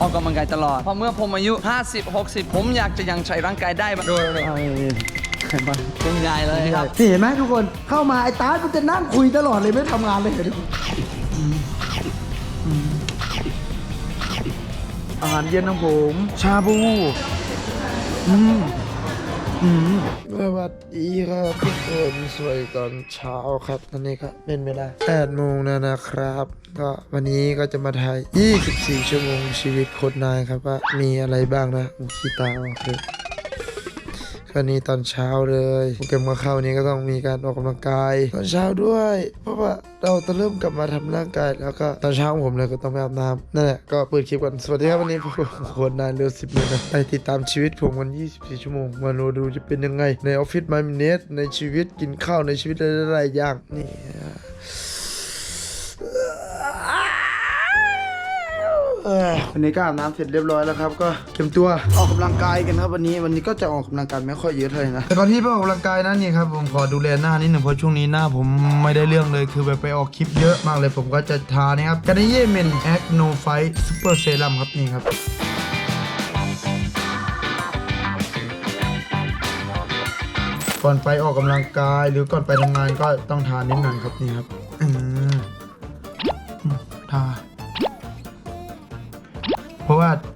ออกกำลังกายตลอดพราะเมื่อผมอายุ 50 60 ผมอยากจะยังใช้ร่างกายได้โดยเป็นใหญ่เลยครับ นี่เห็นไหมทุกคนเข้ามาไอ้ตาร์ทมันจะนั่งคุยตลอดเลยไม่ทำงานเลยเห็นไหมอาหารเย็นของผม ชาบูอืมอืม สวัสดีครับทุกคนสวยตอนเช้าครับตอนนี้ก็เป็นเวลา8โมงแล้วนะครับ ก็วันนี้ก็จะมาถ่าย 24 ชั่วโมงชีวิตโคตรนายครับว่ามีอะไรบ้างนะอุยขี้ตาคือ กเลยก็นี้ตอนเช้าเลยโปรแกรมมาเข้านี้ก็ต้องมีการออกกำลังกายตอนเช้าด้วย เพราะว่าเราจะเริ่มกลับมาทำร่างกาย แล้วก็ตอนเช้าผมเลยก็ต้องไปอาบน้ำนั่นแหละก็เปิดคลิปก่อนสวัสดีครับวันนี้ผมโคนนานเร็วสิบเลยนะไปติดตามชีวิตผมวัน 24 ชั่วโมงมาดูดูจะเป็นยังไง ในออฟฟิศมามิเนสในชีวิตกินข้าวในชีวิตหลายๆอย่างนี่ เออวันนี้ก็อาบน้ำเสร็จเรียบร้อยแล้วครับ ก็เตรียมตัวออกกำลังกายกันครับวันนี้วันนี้ก็จะออกกำลังกายไม่ค่อยเยอะเท่าไหร่นะแต่ก่อนที่ไปออกกำลังกายนะนี่ครับผมขอดูแลหน้านิดหนึ่งเพราะช่วงนี้หน้าผมไม่ได้เรื่องเลยคือแบบไปออกคลิปเยอะมากเลยผมก็จะทานี่ครับกันเย่เมนแอคโนไฟซูเปอร์เซรั่มครับนี่ครับก่อนไปออกกำลังกายหรือก่อนไปทำงานก็ต้องทานนิดหน่อยครับนี่ครับ ราะว่าผมหน้า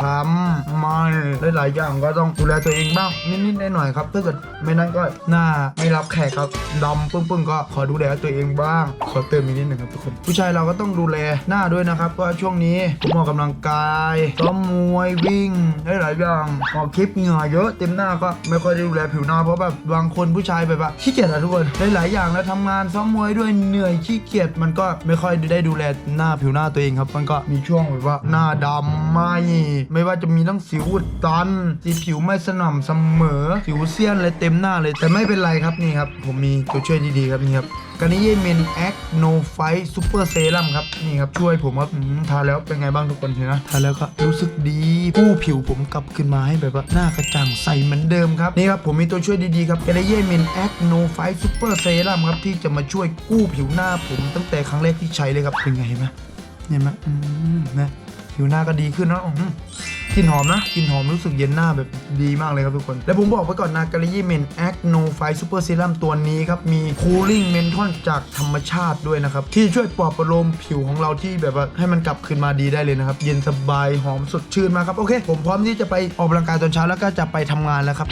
ค้ำมันหลายๆอย่างก็ต้องดูแลตัวเองบ้างนิดๆหน่อยๆครับถ้าเกิดไม่นั้นก็หน้าไม่รับแขกครับดำปึ้งๆก็ขอดูแลตัวเองบ้าง ขอเติมอีกนิดหนึ่งครับทุกคน ผู้ชายเราก็ต้องดูแลหน้าด้วยนะครับเพราะช่วงนี้ผมออกกำลังกายซ้อมมวยวิ่งหลายๆอย่างออกคลิปเหงื่อเยอะเต็มหน้าก็ไม่ค่อยได้ดูแลผิวหน้าเพราะแบบบางคนผู้ชายแบบว่าขี้เกียจอะทุกคนหลายๆอย่างแล้วทำงานซ้อมมวยด้วยเหนื่อยขี้เกียจมันก็ไม่ค่อยได้ดูแลหน้าผิวหน้าตัวเองครับ มันก็มีช่วงแบบว่าหน้าดำไหมไม่ว่าจะมีทั้งสิวอุดตันสีผิวไม่สม่ำเสมอ สิวเซียนอะไรเต็มหน้าเลย แต่ไม่เป็นไรครับนี่ครับ ผมมีตัวช่วยดีๆครับนี่ครับกันนี้เยเมนแอคโนไฟซูเปอร์เซรั่มครับ นี่ครับ ช่วยผมครับทาแล้วเป็นไงบ้างทุกคนเห็นนะทาแล้วก็รู้สึกดีผู้ผิวผมกลับขึ้นมาให้แบบว่าหน้ากระจ่างใสเหมือนเดิมครับ นี่ครับ ผมมีตัวช่วยดีๆครับกันนี้เยเมนแอคโนไฟซูเปอร์เซรั่มครับ ที่จะมาช่วยกู้ผิวหน้าผมตั้งแต่ครั้งแรกที่ใช้เลยครับเป็นไงเห็นไหมเห็นไหมอืมนะ ผิวหน้าก็ดีขึ้นนอะอืมกลิ่นหอมนะกลิ่นหอมรู้สึกเย็นหน้าแบบดีมากเลยครับทุกคน และผมบอกไว้ก่อนนะกาลิยี่เมนแอคโนไฟซูเปอร์เซรั่มตัวนี้ครับ มีคูลิ่งเมนทอนจากธรรมชาติด้วยนะครับ ที่ช่วยปลอบประโลมผิวของเราที่แบบว่าให้มันกลับคืนมาดีได้เลยนะครับ เย็นสบายหอมสดชื่นมากครับ โอเค ผมพร้อมที่จะไปออกกำลังกายตอนเช้าแล้วก็จะไปทำงานแล้วครับ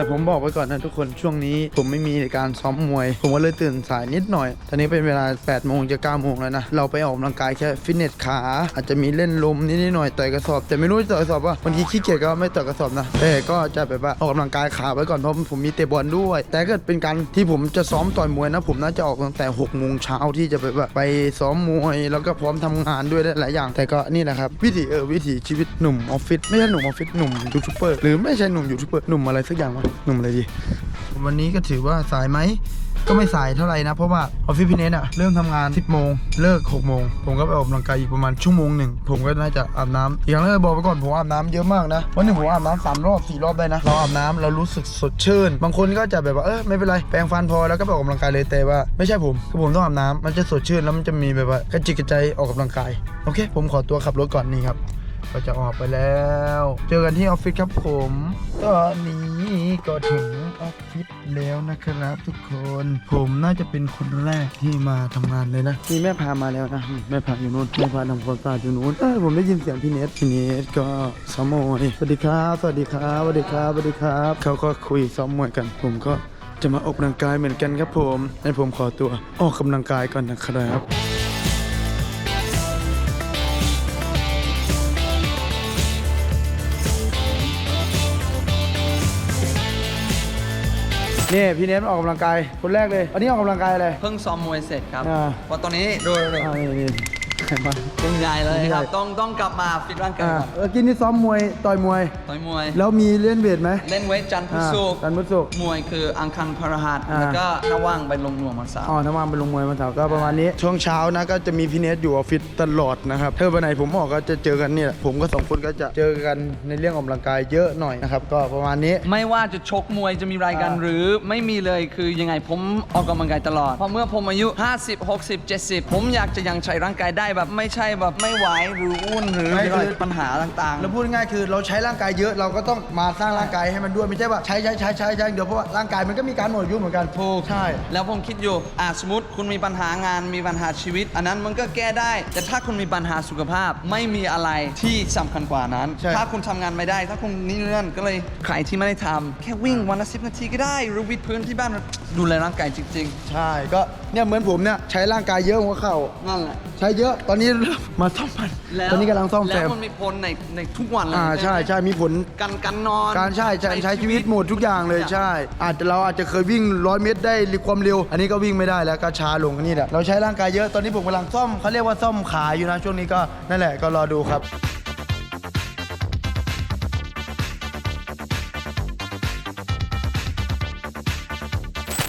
แต่ผมบอกไว้ก่อนนะทุกคนช่วงนี้ ผมไม่มีการซ้อมมวย ผมก็เลยตื่นสายนิดหน่อย ตอนนี้เป็นเวลา8โมงจะ9โมงแล้วนะ เราไปออกกำลังกายแค่ฟิตเนสขา อาจจะมีเล่นลมนิดหน่อยต่อยกระสอบ แต่ไม่รู้จะต่อยกระสอบว่าบางทีขี้เกียจก็ไม่ต่อยกระสอบนะแต่ก็จะแบบว่าออกกำลังกายขาไว้ก่อนเพราะผมมีเตะบอลด้วย แต่ถ้าเกิดเป็นการที่ผมจะซ้อมต่อยมวยนะ ผมน่าจะออกตั้งแต่6โมงเช้าที่จะแบบว่าไปซ้อมมวย แล้วก็พร้อมทำงานด้วยหลายอย่าง แต่ก็นี่แหละครับวิถีเออวิถีชีวิตหนุ่มออฟฟิศไม่ใช่หนุ่มออฟฟิศหนุ่มยูทูบเบอร์หรือไม่ใช่หนุ่มยูทูบเบอร์หนุ่มอะไรสักอย่างวะหนุ่มอะไรดี วันนี้ก็ถือว่าสายไหม ก็ไม่สายเท่าไหร่นะ เพราะว่าออฟฟิศพี่เนทอะเริ่มทำงาน 10 โมง เลิก 6 โมง ผมก็ไปออกกำลังกายอีกประมาณชั่วโมงหนึ่ง ผมก็น่าจะอาบน้ำอีกอย่างแรกบอกไปก่อนผมอาบน้ำเยอะมากนะวันหนึ่งผมอาบน้ำสามรอบสี่รอบได้นะเราอาบน้ำเรารู้สึกสดชื่น บางคนก็จะแบบว่าเออไม่เป็นไรแปรงฟันพอแล้วก็ไปออกกำลังกายเลยแต่ว่าไม่ใช่ผมคือผมต้องอาบน้ำมันจะสดชื่นแล้วมันจะมีแบบว่ากระจิกกระใจออกกำลังกายโอเค ผมขอตัวขับรถก่อนนี่ครับก็จะออกไปแล้ว เจอกันที่ออฟฟิศครับผมตอนนี้ นี่ก็ถึงออฟฟิศแล้วนะครับ ทุกคน ผมน่าจะเป็นคนแรกที่มาทำงานเลยนะนี่แม่พามาแล้วนะแม่พาอยู่นู้นแม่พาทำความสะอาดอยู่นู้นเออผมได้ยินเสียงพี่เนทพี่เนทก็ซ้อมวยสวัสดีครับสวัสดีครับสวัสดีครับสวัสดีครับ เขาก็คุยซ้อมมวยกัน ผมก็จะมาออกกำลังกายเหมือนกันครับผมให้ผมขอตัวออกกำลังกายก่อนนะครับ นี่พี่เนทออกกำลังกายคนแรกเลย วันนี้ออกกำลังกายอะไร เพิ่งซ้อมมวยเสร็จครับอ่า เพราะตอนนี้โดยอ่านี่นี่ เห็นปะเป็นใหญ่เลยครับเป็นใหญ่ต้องต้องกลับมาฟิตร่างกายอ่าก่อนเออกินนี่ซ้อมมวยต่อยมวย ต่อยมวย แล้วมีเล่นเวทไหม เล่นเวทจันทร์พุธอ่าศุกร์จันทร์พุธศุกร์มวยคืออังคารพฤหัสอ่า แล้วก็ถ้าว่างไปลงนวมวันเสาร์ อ๋อถ้าว่างไปลงมวยมาเถาก็ประมาณนี้ ช่วงเช้านะก็จะมีพี่เนทอยู่ออฟฟิศตลอดนะครับถ้าวันไหนผมออกก็จะเจอกันเนี่ยผมก็สองคนก็จะเจอกันในเรื่องออกกำลังกายเยอะหน่อยนะครับก็ประมาณนี้ ไม่ว่าจะชกมวยจะมีรายการอ่าหรือไม่มีเลยคือยังไงผมออกกำลังกายตลอดเพราะเมื่อผมอายุ 50 60 70 ผมอยากจะยังใช้ร่างกายได้แบบแบบไม่ใช่แบบไม่ไหวหรืออ้วนหรือไม่คือ ปัญหาต่างๆ แล้วพูดง่ายๆคือเราใช้ร่างกายเยอะเราก็ต้องมาสร้างร่างกายให้มันด้วยไม่ใช่ว่าใช้ใช้ใช้ใช้ใช้อย่างเดียวเพราะว่าร่างกายมันก็มีการหมดอายุเหมือนกันถูกใช่ แล้วผมคิดอยู่อะสมมติคุณมีปัญหางานมีปัญหาชีวิต อันนั้นมันก็แก้ได้ แต่ถ้าคุณมีปัญหาสุขภาพไม่มีอะไรที่สำคัญกว่านั้น ใช่ ถ้าคุณทำงานไม่ได้ ถ้าคุณนี่เลื่อนก็เลยใครที่ไม่ได้ทำแค่วิ่งวันละสินาทีก็ได้ หรือวิดพื้นที่บ้านดูแลร่างกายจริงใช่ก็ เนี่ยเหมือนผมเนี่ยใช้ร่างกายเยอะหัวเข่าๆนั่นแหละ ใช้เยอะตอนนี้มาซ่อมมันแล้วตอนนี้กำลังซ่อมแซแล้วมมันมีผลในในทุกวันเลยอ่าใช่ใช่มีผลกันกันนอนการใช่ใช้ใช้ชีวิตหมดทุกอย่างเลยใช่ อาจจะเราอาจจะเคยวิ่งร้อยเมตรได้ความเร็ว อันนี้ก็วิ่งไม่ได้แล้วก็ช้าลงนี่แหละเราใช้ร่างกายเยอะตอนนี้ผมกำลังซ่อมเขาเรียกว่าซ่อมขาอยู่นะช่วงนี้ก็นั่นแหละก็รอดูครับ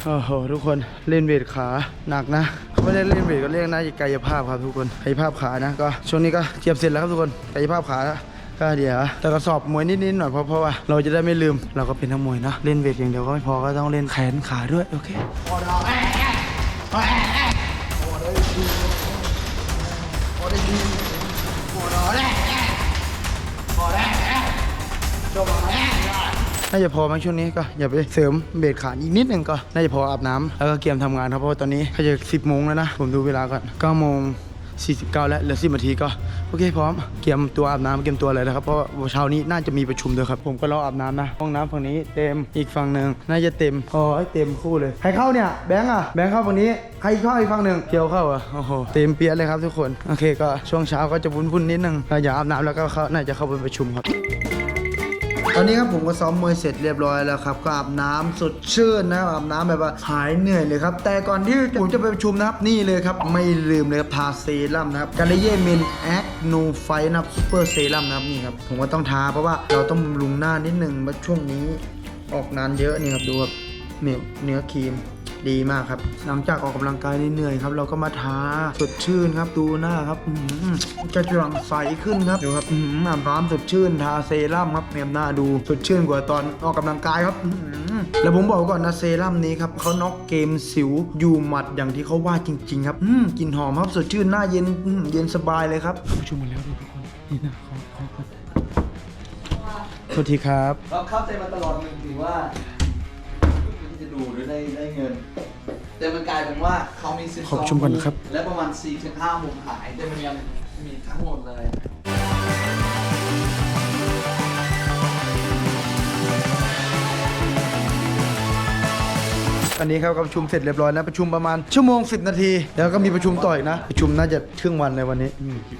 โอ้โหทุกคนเล่นเวทขาหนักนะไม่ได้เล่นเวทก็เรียกนะกายภาพครับทุกคนกายภาพขานะก็ช่วงนี้ก็เจียบเสร็จแล้วครับทุกคนกายภาพขาแล้วก็เดี๋ยวแต่ก็สอบมวยนิดๆหน่อยเพราะเพราะว่าเราจะได้ไม่ลืมเราก็เป็นนักมวยนะเล่นเวทอย่างเดียวก็ไม่พอก็ต้องเล่นแขนขาด้วยโอเค น่าจะพอไหมช่วงนี้ก็อย่าไปเสริมเบรกขาอีกนิดหนึ่งก็น่าจะพออาบน้ำแล้วก็เตรียมทำงานครับเพราะว่าตอนนี้ก็จะ10โมงแล้วนะ ผมดูเวลาก่อน9โมง49 แล้วเหลือ10นาทีก็โอเคพร้อมเตรียมตัวอาบน้ำเตรียมตัวเลยนะครับเพราะว่าเช้านี้น่าจะมีประชุมด้วยครับ ผมก็รออาบน้ำนะห้องน้ำฝั่งนี้เต็มอีกฝั่งหนึ่งน่าจะเต็มโอ้ยเต็มคู่เลยใครเข้าเนี่ยแบงค์อะแบงค์เข้าฝั่งนี้ใครเข้าอีกฝั่งหนึ่งเพียวเข้าอะโอ้โหเต็มเปียเลยครับทุกคนโอเคก็ช่วงเช้าก็จะวุ่นๆนิดนึงเราอย่าอาบน้ำแล้วก็เขาน่าจะเข้าไปประชุมครับ อนนี้ครับผมก็ซ้อมมวยเสร็จเรียบร้อยแล้วครับก็อาบน้ำสดชื่นนะครับอาบน้ำแบบว่าหายเหนื่อยเลยครับ แต่ก่อนที่ผมจะไปประชุมนะครับนี่เลยครับ ไม่ลืมเลยครับทาเซรั่มนะครับกาเลเย่เมนแอคโนไฟนะครับซูเปอร์เซรั่มนะครับนี่ครับผมก็ต้องทาเพราะว่าเราต้องบำรุงหน้านิดนึงมาช่วงนี้ออกนานเยอะนี่ครับดูครับเนื้อครีม ดีมากครับ หลังจากออกกำลังกายเหนื่อยๆครับ เราก็มาทาสดชื่นครับดูหน้าครับอื้อหือกระจ่างใสขึ้นครับดูครับอื้อหืออาบน้ำสดชื่นทาเซรั่มครับเนียมหน้าดูสดชื่นกว่าตอนออกกำลังกายครับอื้อหือแล้วผมบอกก่อนนะเซรั่มนี้ครับเขาน็อกเกมสิวอยู่หมัดอย่างที่เขาว่าจริง ๆ ครับอืมกลิ่นหอมครับสดชื่นหน้าเย็นอื้อเย็นสบายเลยครับประชุมมาแล้วทุกคนนี่นะขอขอขอโทษทีครับเราเข้าใจมาตลอดหนึ่งถือว่าที่ จะดูหรือได้ได้เงิน แต่มันกลายเป็นว่าเขามีสิบขอบชมก่อนครับ และประมาณ4ี่ถึงห้ามุมขายแต่มันยังมีทั้งหมดเลย อันนี้ครับก็ประชุมเสร็จเรียบร้อยนะประชุมประมาณชั่วโมง 10 นาที แล้วก็มีประชุมต่ออีกนะ ประชุมน่าจะครึ่งวันเลยวันนี้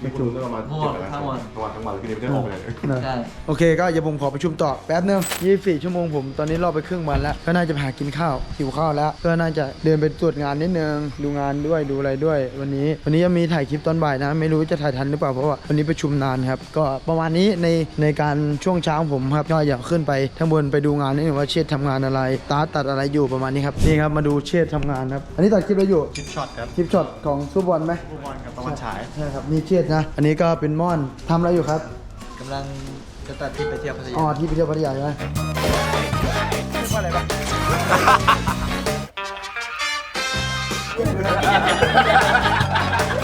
ประชุมประมาณทั้งหมดทั้งหมดทั้งวันทั้งวันคืนนี้ไม่ได้ออกไปเลยนะใช่ โอเคก็อย่าผมขอประชุมต่อแป๊บนึง24 ชั่วโมงผมตอนนี้รอไปครึ่งวันแล้ว ก็น่าจะไปหากินข้าวหิวข้าวแล้ว ก็น่าจะเดินไปตรวจงานนิดนึงดูงานด้วยดูอะไรด้วย วันนี้วันนี้จะมีถ่ายคลิปตอนบ่ายนะ ไม่รู้จะถ่ายทันหรือเปล่าเพราะว่าวันนี้ประชุมนานครับก็ประมาณนี้ในในการช่วงเช้าของผมครับก็อยากขึ้นไปข้างบนไปดูงานนิดนึงว่าเชษฐ์ทำงานอะไรตาตัดอะไรอยู่ประมาณนี้ครับนี่ครับมาดูเชษฐ์ทำงานครับ อันนี้ตัดคลิปอะไรอยู่คลิปช็อตครับคลิปช็อตของซูบอลไหมฟุตบอลกับตะวันฉายใช่ครับนี่เชษฐ์นะ อันนี้ก็เป็นม่อนทำอะไรอยู่ครับกำลังจะตัดที่ไปเที่ยวพัทยาอ๋อที่ไปเที่ยวพัทยาใช่ไหม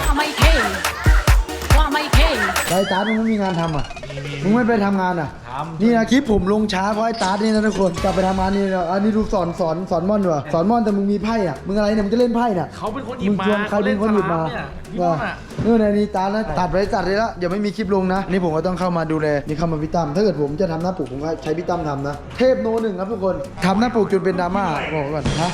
ว่าไม่เท่ ไอ้ตาร์ทมึงไม่มีงานทำอะ มึงไม่ไปทำงานอะนี่นะคลิปผมลงช้าเพราะไอ้ตาร์ทนี่นะทุกคน กลับไปทำงานนี่นะอันนี้ดูสอนสอนสอนม่อนด้วยสอนม่อนแต่มึงมีไพ่อะ มึงอะไรเนี่ยมึงจะเล่นไพ่น่ะ เขาเป็นคนหยิบมึงมาชวนใครเป็นคนหยิบมาเนี่ยพี่ม่อนอะ เออในนี้ตานะตัดไปตัดเลยละเดี๋ยวไม่มีคลิปลงนะนี่ผมก็ต้องเข้ามาดูแลนี่เข้ามาพี่ตั้มถ้าเกิดผมจะทำหน้าปกผมก็ใช้พี่ตั้มทำนะ เทพโนหนึ่งครับทุกคนทำหน้าปกจนเป็นดราม่าบอกก่อนฮะ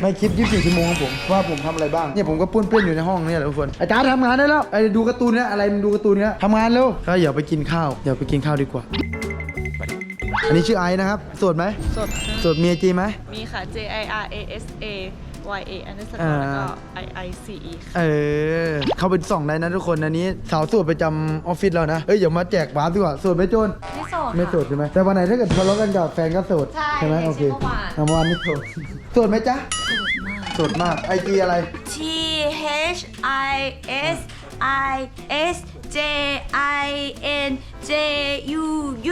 ไม่คลิป24ชั่วโมงของผมว่าผมทำอะไรบ้างเนี่ยผมก็ปุ้นเปี้ยนอยู่ในห้องเนี่ยแหละทุกคนอาจารย์ทำงานได้แล้วไอ้ดูการ์ตูนเนี่ยอะไรมึงดูการ์ตูนเนี่ยทำงานเร็วก็อย่าไปกินข้าวอย่าไปกินข้าวดีกว่าอันนี้ชื่อไอซ์นะครับโสดไหมสดโสดมีไอจีไหมมีค่ะ J I R A S A Y A อันนี้สกอ่าอร์แล้วก็ I I C E ค่ะเออ เข้าเป็นสองได้นะทุกคนอันนี้ สาวโสดประจำออฟฟิศเรานะเอ้ยอย่ามาแจกบาร์ดีกว่าโสดไหมโจน ไม่โสดไม่โสดใช่ไหมแต่วันไหนถ้าเกิดทะเลาะกันกับแฟนก็โสดใช่ไหมโอเคใช่เมื่อวาน เมื่อวานนี่โสดโสดไหมจ๊ะโสดมากไอจีอะไร T H I S I S J I N J U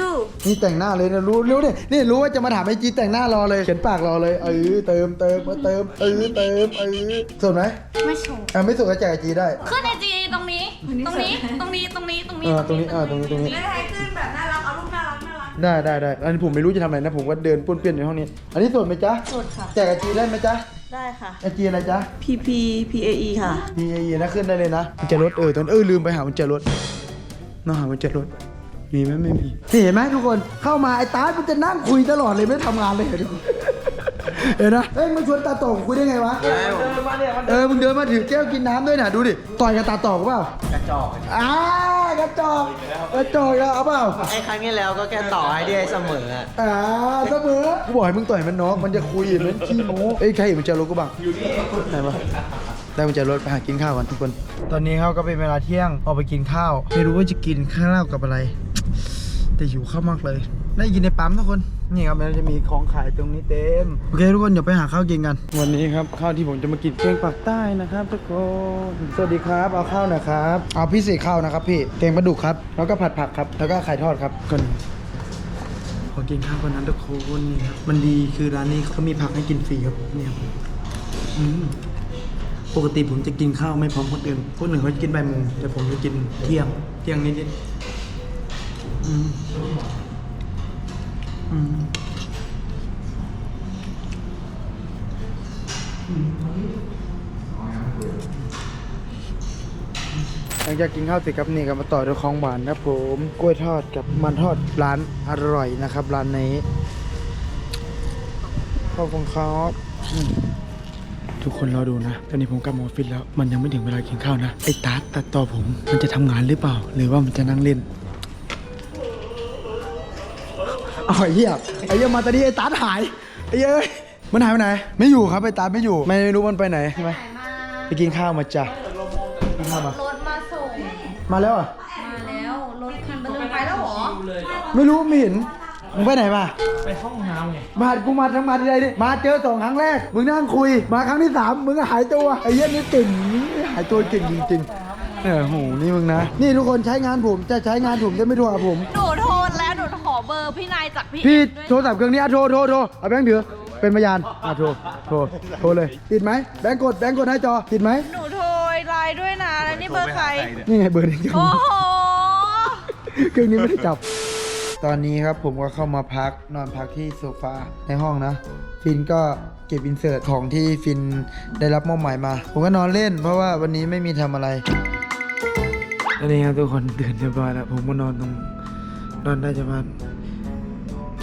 U นี่แต่งหน้าเลยนะรู้รู้เนี่ยนี่รู้ว่าจะมาถามไอจีแต่งหน้ารอเลยเขียนปากรอเลยเออเติมเติมเติมเออเติมเออสดไหมไม่โสดอะไม่สดก็แจกไอจีได้ขึ้นในจีตรงนี้วันนี้ ตรงนี้ ตรงนี้ ตรงนี้ ตรงเอนี้อตรงนี้เออตรงนี้ตรงนี้ไม่ได้ขึ้นแบบน่ารักเอารูปน่ารักน่ารัก ได้ได้ได้อันนี้ผมไม่รู้จะทำอะไรนะ ผมก็เดินป้วนเปี้ยนในห้องนี้ อันนี้สดไหมจ๊ะสดค่ะ แจกไอจีได้ไหมจ๊ะได้ค่ะ ไอจีอะไรจ๊ะ P P P A E ค่ะ มีไอนะขึ้นได้เลยนะมันจะรถเออตอนเออลืมไปหามันจะรถน้องหามันจะรถมีไหมไม่มีนี่เห็นไหมทุกคนเข้ามาไอ้ตามันจะนั่งคุยตลอดเลยไม่ทำงานเลยเห็นไหมเห็นนะเอ้ยมึงชวนตาโตคุยได้ไงวะ เออมึงเดินมาถือแก้วกินน้ำด้วยนะดูดิต่อยกับตาโตกเปล่ากระ จอกอ่ากระจอกกระจอกอะเอาเปล่าไอ้ครั้งที่แล้วก็แค่ต่อให้ได้เสมออะอ่าเสมอกูบอกให้มึงต่อยมันน้องมันจะคุยมันขี้โม้เอ้ยใครเห็นมันจะรถกูบ้างไหนวะได้มันจะรถไปหากินข้าวกันทุกคน ตอนนี้เขาก็เป็นเวลาเที่ยงออกไปกินข้าว ไม่รู้ว่าจะกินข้าวกับอะไร แต่หิวข้าวมากเลย ได้กินในปั๊มทุกคน นี่ครับมันจะมีของขายตรงนี้เต็ม โอเคทุกคนเดี๋ยวไปหาข้าวกินกัน วันนี้ครับข้าวที่ผมจะมากินแกงปักใต้นะครับทุกคน สวัสดีครับเอาข้าวหนะครับ เอาพิเศษข้าวนะครับพี่แกงปลาดุกครับ แล้วก็ผัดผักครับ แล้วก็ไข่ทอดครับก่อนขอกินข้าวก่อนนั้นทุกคนนี่ครับ มันดีคือร้านนี้เขามีผักให้กินฟรีครับเนี่ยครับอืมปกติผมจะกินข้าวไม่พร้อมคนอื่นคนอื่นเขาจะกินบ่ายโมงแต่ผมจะกินเที่ยง เที่ยงนิดๆอืมอืม หลังจากกินข้าวเสร็จครับนี่ก็มาต่อด้วยของหวานครับผมกล้วยทอดกับมันทอดร้านอร่อยนะครับร้านนี้ขอบคุณครับอืมทุกคนรอดูนะ ตอนนี้ผมกลับมาออฟฟิศแล้ว มันยังไม่ถึงเวลากินข้าวนะ ไอ้ตาตตัดต่อผม มันจะทำงานหรือเปล่า หรือว่ามันจะนั่งเล่น เอาไอ้เหี้ยไอ้เหี้ยมาตอนนี้ไอ้ตาร์ตหายไอ้เหี้ยเอ้ยมันหายไปไหน ไม่อยู่ครับไอ้ตาร์ตไม่อยู่ ไม่รู้มันไปไหนใช่ไหมไปกินข้าวมาจ้ะกินข้าวมารถมาส่ง มาแล้วอะมาแล้วรถคันเบลอไปแล้วเหรอไม่รู้ไม่เห็นมึงไปไหนมา ไปห้องน้ำไงมากูมาทำงานที่ใดดิมาเจอสองครั้งแรก มึงนั่งคุย มาครั้งที่สามมึงก็หายตัวไอ้เหี้ยนี่เก่งหายตัวเก่งจริงๆเออโหนี่มึงนะ นี่ทุกคนใช้งานผมจะใช้งานผมจะไม่โทรหาผม หนูโทรแล้วหนูขอ เบอร์พี่นายจากพี่พี่เอ็มด้วยโทรศัพท์เครื่องนี้อะโทรโทรโทรเอาแบงค์ถือเป็นพยานอะโทรโทรโทรเลยติดไหมแบงค์กดแบงค์กดให้จอติดไหมหนูโทรไลน์ด้วยนะแล้วนี่เบอร์ใคร นี่ไงเบอร์นี้โอ้โห เครื่องนี้ไม่ได้จับ ตอนนี้ครับผมก็เข้ามาพักนอนพักที่โซฟาในห้องนะ ฟินก็เก็บอินเสิร์ตของที่ฟินได้รับมอบหมายมา ผมก็นอนเล่นเพราะว่าวันนี้ไม่มีทำอะไรตอนนี้ครับทุกคนตื่นเรียบร้อยแล้วผมก็นอนตรงนอนได้ประมาณ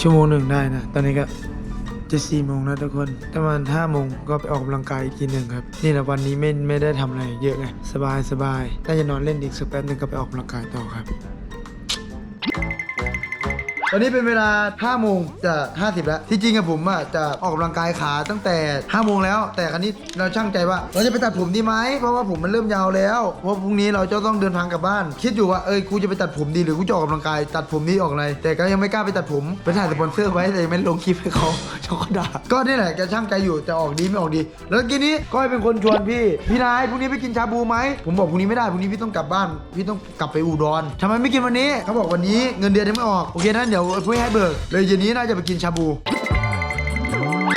ชั่วโมงหนึ่งได้นะ ตอนนี้ก็จะสี่โมงแล้วทุกคน ประมาณห้าโมงก็ไปออกกำลังกายอีกทีหนึ่งครับ นี่แหละวันนี้ไม่ไม่ได้ทำอะไรเยอะไงสบายสบายน่าจะนอนเล่นอีกสักแป๊บหนึงก็ไปออกกำลังกายต่อครับ ตอนนี้เป็นเวลา5โมงจะ50 แล้ว ที่จริงอะผมอะจะออกกำลังกายขาตั้งแต่5โมงแล้ว แต่ครั้นี้เราช่างใจว่า เราจะไปตัดผมดีไหมเพราะว่าผมมันเริ่มยาวแล้วเพราะพรุ่งนี้เราจะต้องเดินทางกลับบ้าน คิดอยู่ว่าเอ้ยกูจะไปตัดผมดีหรือกูจะออกกำลังกายตัดผมดีออกอะไรแต่ก็ยังไม่กล้าไปตัดผมไปถ่ายสปอนเซอร์ไว้แต่ยังไม่ลงคลิปให้เขาเขาก็ด่าก็นี่แหละแกช่างใจอยู่จะออกดีไม่ออกดี แล้วทีนี้ก้อยเป็นคนชวนพี่พี่นายพรุ่งนี้ไปกินชาบูไหมผมบอกพรุ่งนี้ไม่ได้พรุ่งนี้พี่ต้องกลับบ้าน พี่ต้องกลับไปอุดรทำไมไม่กินวันนี้เขาบอกวันนี้เงินเดือนยังไม่ออกโอเคนั้นเดี๋ยวพี่ให้เบิกเลยเย็นนี้น่าจะไปกินชาบู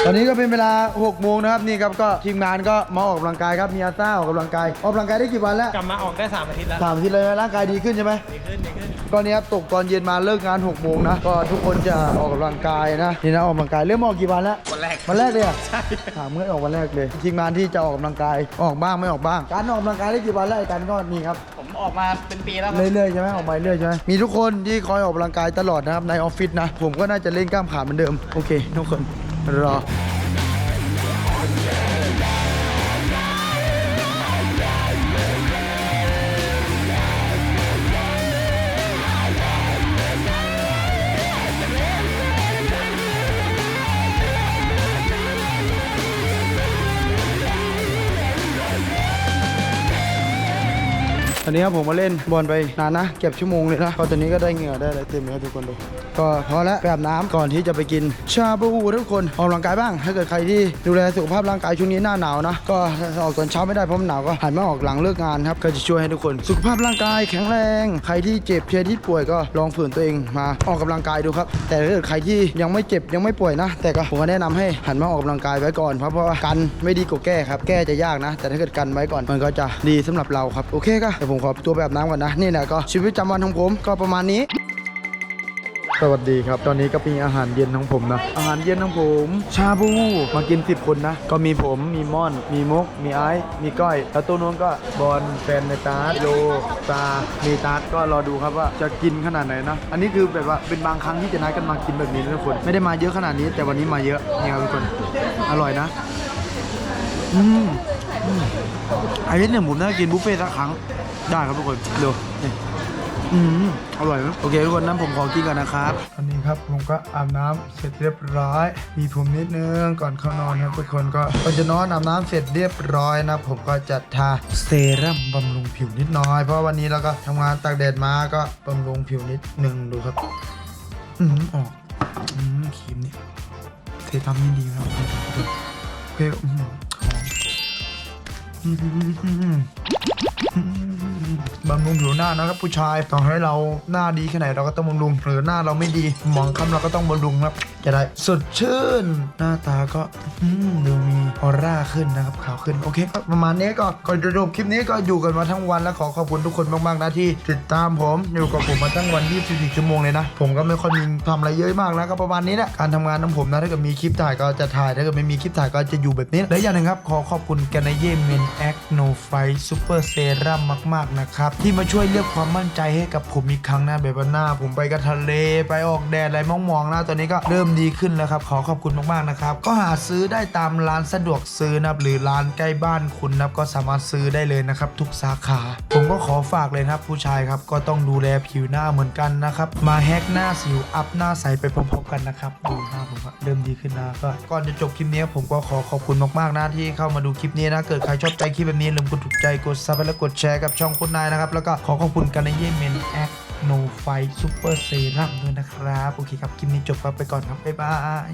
ตอนนี้ก็เป็นเวลา6โมงนะครับนี่ครับก็ทีมงานก็มาออกกำลังกายครับมีอาซ่าออกกำลังกายออกกำลังกายได้กี่วันแล้วกลับมาออกได้3อาทิตย์แล้วสามอาทิตย์เลยนะร่างกายดีขึ้นใช่ไหมดีขึ้นดีขึ้นก็เนี้ยครับตกตอนเย็นมาเลิกงาน6โมงนะก็ทุกคนจะออกกำลังกายนะนี่นะออกกำลังกายเริ่มออกกี่วันแล้ววันแรกวันแรกเลยอะใช่ถามเมื่อออกวันแรกเลยทีมงานที่จะออกกำลังกายออกบ้างไม่ออกบ้าง การออกกำลังกายได้กี่วันแล้วไอ้การก็นี่ครับ ผมออกมาเป็นปีแล้วครับ เรื่อยๆใช่ไหมออกไปเรื่อยใช่ไหมมีทุกคนที่คอยออกกำลังกายตลอดนะครับในออฟฟิศนะ ผมก็น่าจะเล่นกล้ามขาเหมือนเดิม โอเค ทุกคน รอ ตอนนี้ครับผมมาเล่นบอลไปนานนะเก็บชั่วโมงเลยนะก็ตอนนี้ก็ได้เหงื่อได้อะไรเต็มเลยครับทุกคนดูก็พอแล้วไปอาบน้ำก่อนที่จะไปกิน ชาบูทุกคนออกกำลังกายบ้าง ถ้าเกิดใครที่ดูแลสุขภาพร่างกายช่วงนี้หน้าหนาวนะก็ออกตอนเช้าไม่ได้เพราะมันหนาวก็หันมาออกหลังเลิกงานครับก็จะช่วยให้ทุกคน สุขภาพร่างกายแข็งแรง ใครที่เจ็บใครที่ป่วยก็ลองฝืนตัวเองมาออกกำลังกายดูครับ แต่ถ้าเกิดใครที่ยังไม่เจ็บยังไม่ป่วยนะ แต่ก็ผมก็แนะนำให้หันมาออกกำลังกายไว้ก่อนเพราะเพราะว่ากันไม่ดีกว่าแก้ครับแก้จะยากนะ แต่ถ้าเกิดกันไว้ก่อนมันก็จะดีสำหรับเราครับโอเคก็เดี๋ยวผมผมขอตัวแบบน้ำก่อนนะ นี่แหละก็ชีวิตประจำวันของผมก็ประมาณนี้ สวัสดีครับ ตอนนี้ก็มีอาหารเย็นของผมนะ อาหารเย็นของผม ชาบู มากิน 10 คนนะ ก็มีผม มีม่อน มีมุก มีไอซ์มีก้อย แล้วตัวนู้นก็บอล แฟนในตาร์ทโลตา มีตาร์ทก็รอดูครับว่าจะกินขนาดไหนนะ อันนี้คือแบบว่าเป็นบางครั้งที่จะนัดกันมากินแบบนี้นะทุกคน ไม่ได้มาเยอะขนาดนี้ แต่วันนี้มาเยอะนี่ครับทุกคน อร่อยนะ อืมอืมไอ้เนี่ยผมน่ากินบุฟเฟ่ต์สักครั้งได้ครับทุกคนเร็วนี่อืมอร่อยไหมโอเคทุกคนนั้นผมขอกินก่อนนะครับตอนนี้ครับผมก็อาบน้ำเสร็จเรียบร้อย มีผมนิดนึงก่อนเข้านอนครับทุกคนก็ก่อนจะนอนอาบน้ำเสร็จเรียบร้อยนะผมก็จะทาเซรั่มบำรุงผิวนิดน้อย เพราะวันนี้เราก็ทำงานตากแดดมาก็บำรุงผิวนิดหนึ่งดูครับ อืมออกอืมครีมเนี่ยเซรั่มนี่ดีนะโอเคอืม 음, 음, 음, 음. 음. บำรุงผิวหน้านะครับ ผู้ชายต่อให้เราหน้าดีแค่ไหนเราก็ต้องบำรุงหรือหน้าเราไม่ดีหมองคล้ำเราก็ต้องบำรุงครับจะได้สดชื่น หน้าตาก็มดูมีออร่าขึ้นนะครับขาวขึ้นโอเคก็ประมาณนี้ก็ก่อนจะจบคลิปนี้ก็อยู่กันมาทั้งวันและขอขอบคุณทุกคนมากๆนะที่ติดตามผมอยู่กับผมมาทั้งวัน 24 ชั่วโมงเลยนะ ผมก็ไม่ค่อยมีทำอะไรเยอะมากนะก็ประมาณนี้แหละการทำงานของผมนะถ้าเกิดมีคลิปถ่ายก็จะถ่ายถ้าเกิดไม่มีคลิปถ่ายก็จะอยู่แบบนี้และอย่างหนึ่งครับขอขอบคุณแกนเย่เมนแอคโนไฟซูเปอร์เซรั่มมากๆนะครับที่มาช่วยเรียกความมั่นใจให้กับผมอีกครั้งนะแบบว่าหน้า ผมไปกับทะเลไปออกแดดอะไรมองๆนะตอนนี้ก็เริ่มดีขึ้นแล้วครับขอขอบคุณมากๆนะครับก็หาซื้อได้ตามร้านสะดวกซื้อนะครับหรือร้านใกล้บ้านคุณนะครับก็สามารถซื้อได้เลยนะครับทุกสาขา ผมก็ขอฝากเลยนะครับผู้ชายครับก็ต้องดูแลผิวหน้าเหมือนกันนะครับมาแฮกหน้าสิวอัพหน้าใสไปพร้อมๆกันนะครับดูหน้าผมอะเริ่มดีขึ้นนะก็ก่อนจะจบคลิปนี้ผมก็ขอขอบคุณมากๆนะที่เข้ามาดูคลิปนี้นะเกิดใครชอบใจคลิปแบบนี้ลืมกดถูกใจกดซับและกดแชร์กับช่องคุณนายนะครับ แล้วก็ขอขอบคุณกันในเย่เมนแอคโนไฟซูเปอร์เซรั่มด้วยนะครับ โอเคครับ คลิปนี้จบครับไปก่อนครับ บ๊ายบาย